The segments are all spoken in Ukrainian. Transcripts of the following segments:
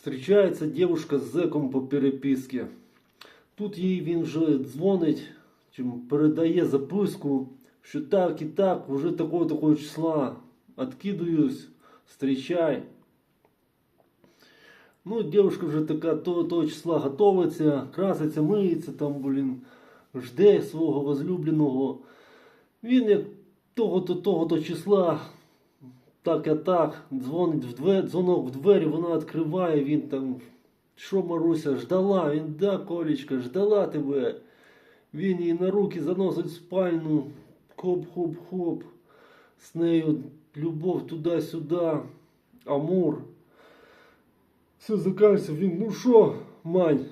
Встрічається дівчинка з зеком по переписці. Тут їй він вже дзвонить, передає записку, що так і так, вже такого такого числа. Откидуюсь, встречай. Ну, девушка вже така того, того числа готовиться, краситься, миється, там, блін, жде свого возлюбленого. Він як того-то, того-то числа, так і так, дзвонить в двері, дзвонок в двері, вона відкриває, він там, що Маруся, ждала, він, да, Колечка, ждала тебе. Він її на руки заносить в спальню, хоп-хоп-хоп, з нею любов туди-сюди, амур. Все закінчиться, він, ну що, Мань,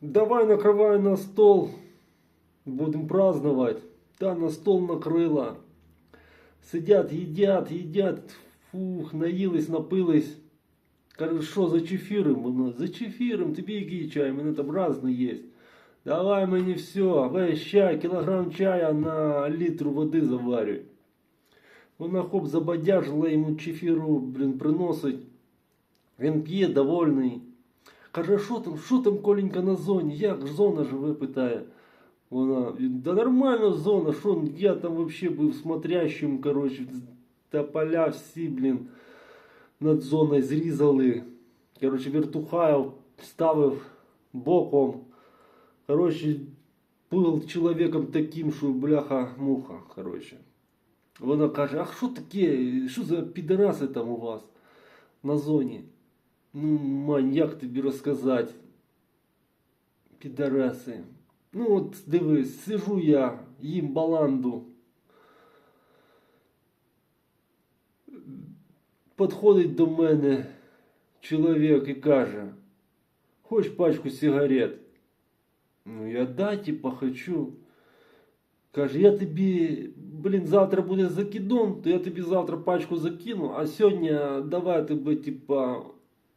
давай накривай на стол, будемо праздновать. Та на стол накрила. Сидять, їдять, їдять, фух, наїлись, напились. Каже, що за чефіром? Вона, за чефіром, тобі який чай, мене там разний є. Давай мені все, весь чай, кілограм чая на літру води заварюй. Вона хоп забадяжила йому чефіру, блін, приносить. Він п'є довольний. Каже, що там, що там, Коленька, на зоні? Як ж зона живе, питає. Вона, він, да нормально зона, що я там вообще був смотрящим, короче, та поля всі, блін, над зоною зрізали. Короче, вертухаєв ставив боком. Короче, був чоловіком таким, що бляха-муха, короче. Вона каже, а що таке, що за підараси там у вас на зоні? Ну, мань, як тобі розказати? Підараси. Ну от дивись, сижу я, їм баланду. Подходить до мене чоловік і каже, хочеш пачку сигарет? Ну я да, типа хочу. Каже, я тобі, блін, завтра буде закидон, то я тобі завтра пачку закину, а сьогодні давай тебе, типа,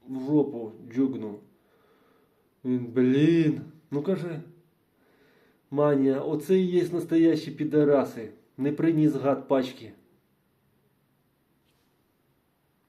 в жопу джугну. Він, блін, ну каже, Маня, оце і є настоящі підараси. Не приніс гад пачки.